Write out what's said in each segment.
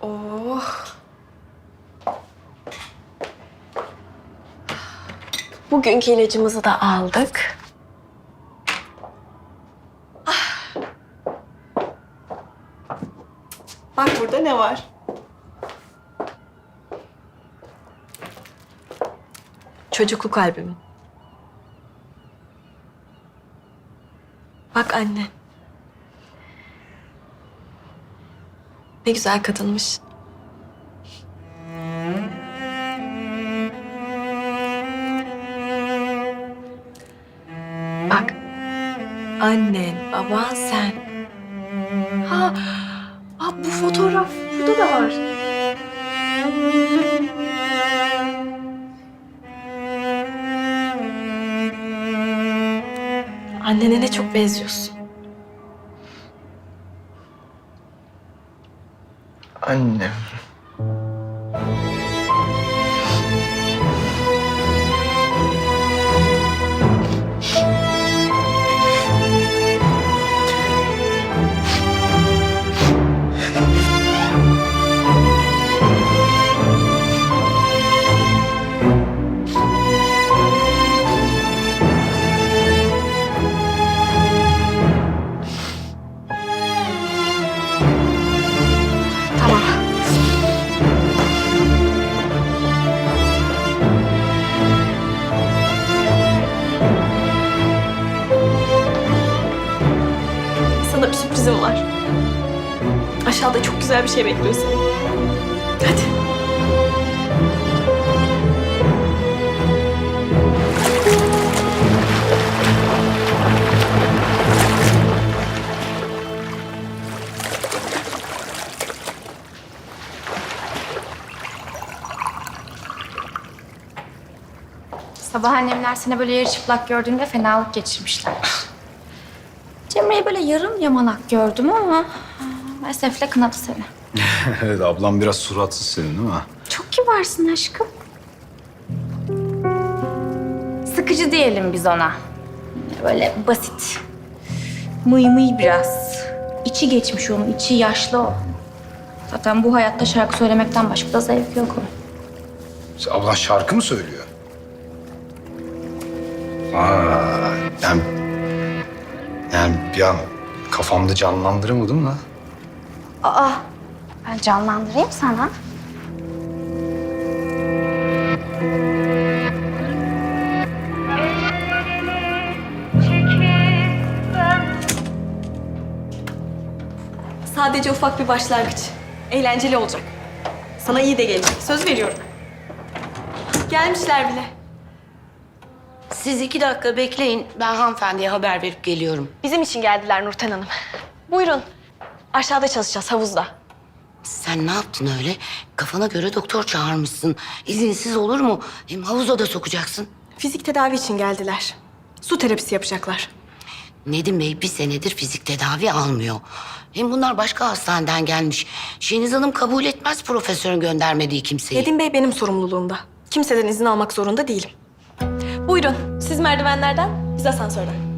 Oh. Bugünkü ilacımızı da aldık. Ah. Bak burada ne var? Çocukluk albümü. Bak anne. Ne güzel kadınmış. Bak. Annen, baban, sen. Ha, ha bu fotoğraf burada da var. Annene ne çok benziyorsun. 嗯 güzel bir şey bekliyor seni. Hadi. Sabah annemler seni böyle yarı çıplak gördüğümde fenalık geçirmişler. Cemre'yi böyle yarım yamalak gördüm ama Esef'le kınadı seni. evet ablam biraz suratsız senin değil mi? Çok kibarsın aşkım. Sıkıcı diyelim biz ona. Böyle basit. Mıy mıy biraz. İçi geçmiş onun, içi yaşlı o. Zaten bu hayatta şarkı söylemekten başka da zevk yok onun. Sen ablan şarkı mı söylüyor? Aa, yani, yani bir an kafamda canlandıramadım da. Aa, ben canlandırayım sana. Sadece ufak bir başlangıç. Eğlenceli olacak. Sana iyi de gelecek. Söz veriyorum. Gelmişler bile. Siz iki dakika bekleyin. Ben hanımefendiye haber verip geliyorum. Bizim için geldiler Nurten Hanım. Buyurun. Aşağıda çalışacağız havuzda. Sen ne yaptın öyle? Kafana göre doktor çağırmışsın. İzinsiz olur mu? Hem havuza da sokacaksın. Fizik tedavi için geldiler. Su terapisi yapacaklar. Nedim Bey bir senedir fizik tedavi almıyor. Hem bunlar başka hastaneden gelmiş. Şeniz Hanım kabul etmez profesörün göndermediği kimseyi. Nedim Bey benim sorumluluğumda. Kimseden izin almak zorunda değilim. Buyurun. Siz merdivenlerden, biz asansörden.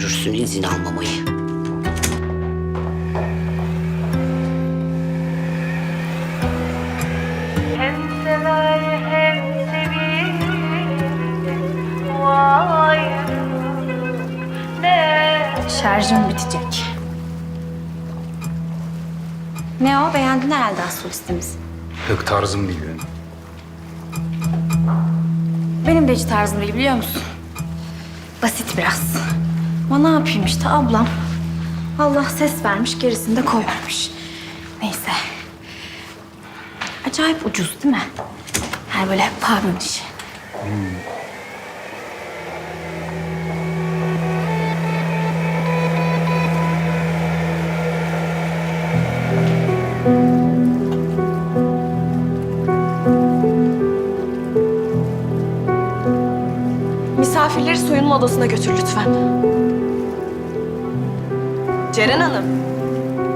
Görürsün izin almamayı. Hem sever hem sevilir Bu ayrılık ne Şarjım bitecek. Ne o? Beğendin herhalde astrolistimizi. Pek tarzım değil benim. Benim de hiç tarzım değil biliyor musun? Basit biraz. Ama ne yapayım işte ablam. Allah ses vermiş gerisini de koyvermiş. Neyse. Acayip ucuz değil mi? Her böyle pavyon işi. Misafirleri soyunma odasına götür lütfen. Ceren Hanım,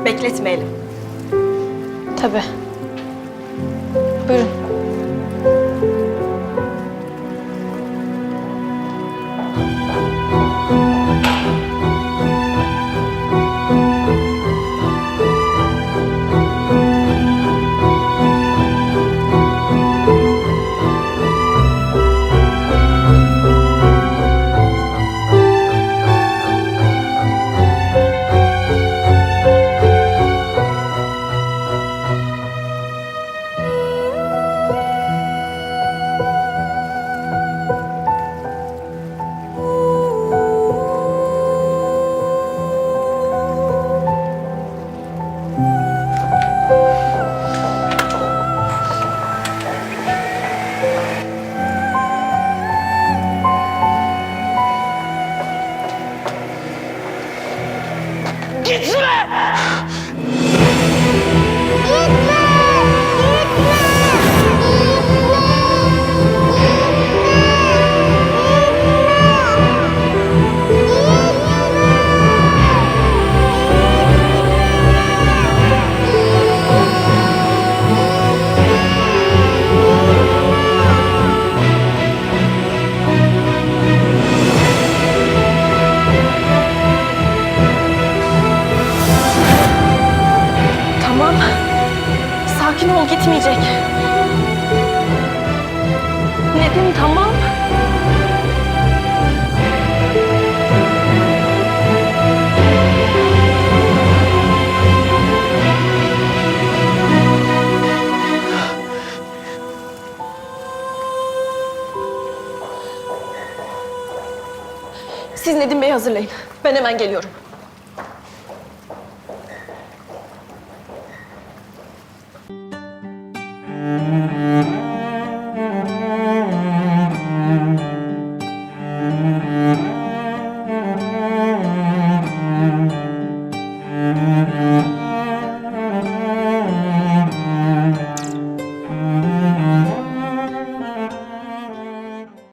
bekletmeyelim. Tabii. Buyurun. Gitmeyecek. Nedim tamam. Siz Nedim Bey'i hazırlayın. Ben hemen geliyorum.